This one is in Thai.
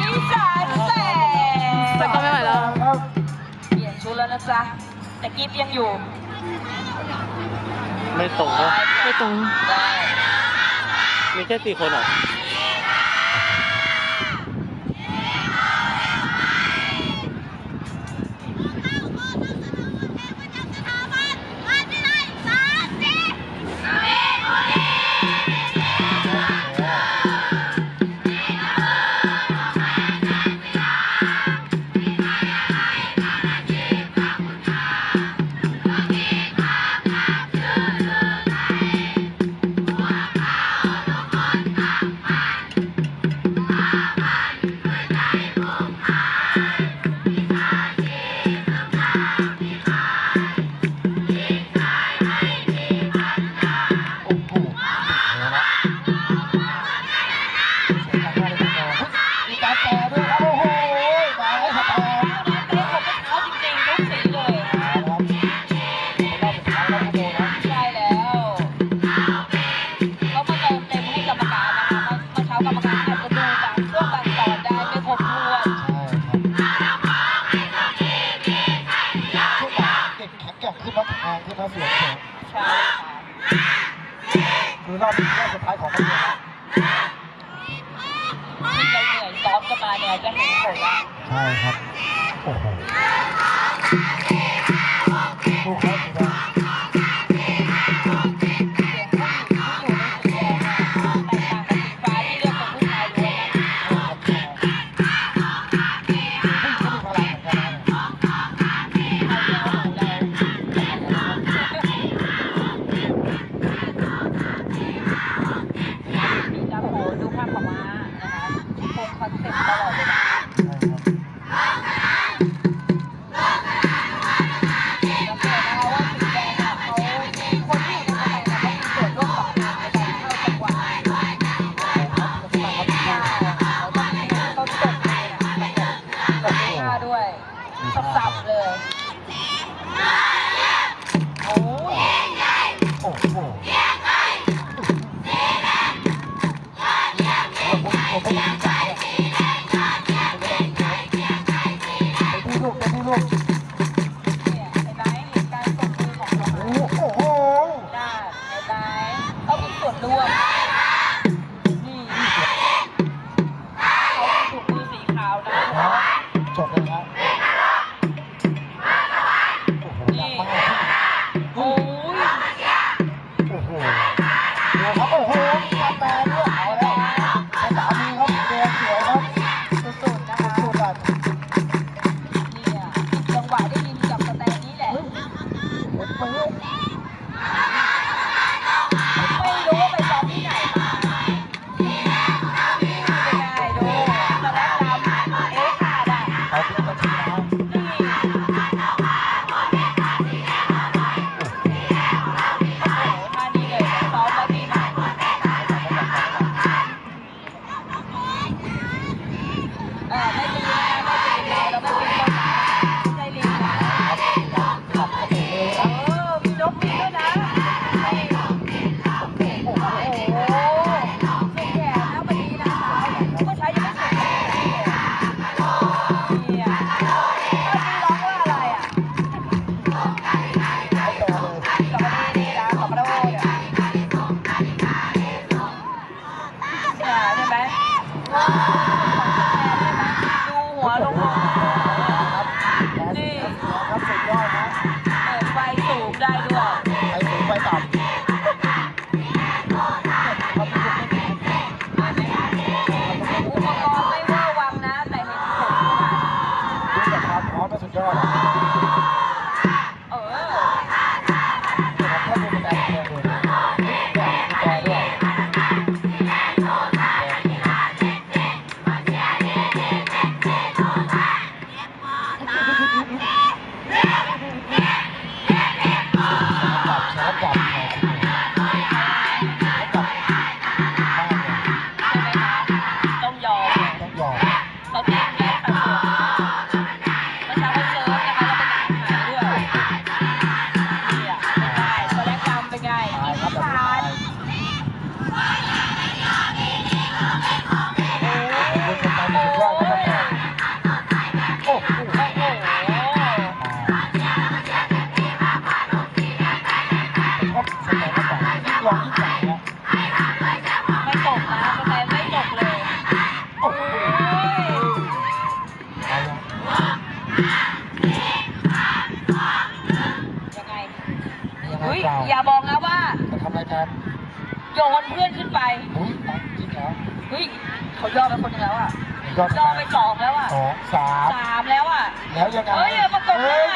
อีสานแสแต่ก็ไม่ไหวแล้ว เปลี่ยนชุดแล้วนะจ๊ะแต่กิฟยังอยู่ไม่ตรงนะไม่ตรง ได้ มีแค่สี่คนเหรอ ใช่แล้วเขามาเติมเต็มให้กรรมการนะคะเมื่อเช้ากรรมการอาจจะดูบางช่วงบางตอนได้ไม่ครบถ้วนใช่ครับช่วงหลังเด็กแข็งแกร่งขึ้นนะทางขึ้นนะเสียงเสียงใช่ค่ะ คือรอบนี้รอบสุดท้ายของมันเนี่ยที่เราเหนื่อยซ้อมกันมาเนี่ยจะเห็นผลใช่ครับ โอ้โห ใช่แล้วตอนนี้เขาจบเลยนะแบบมีท่าด้วยสับๆเลยโอ้โห Yeah. ทำอะไรกันโยนเพื่อนขึ้นไปอุ้ยจริงเหรอเฮ้ยเขาย่อไปคนหนึงแล้วอะยอดย่อไปสองแล้วอะสองสามสามแล้วอะแล้วยังไงเฮ้ยประกบหน้าไอ้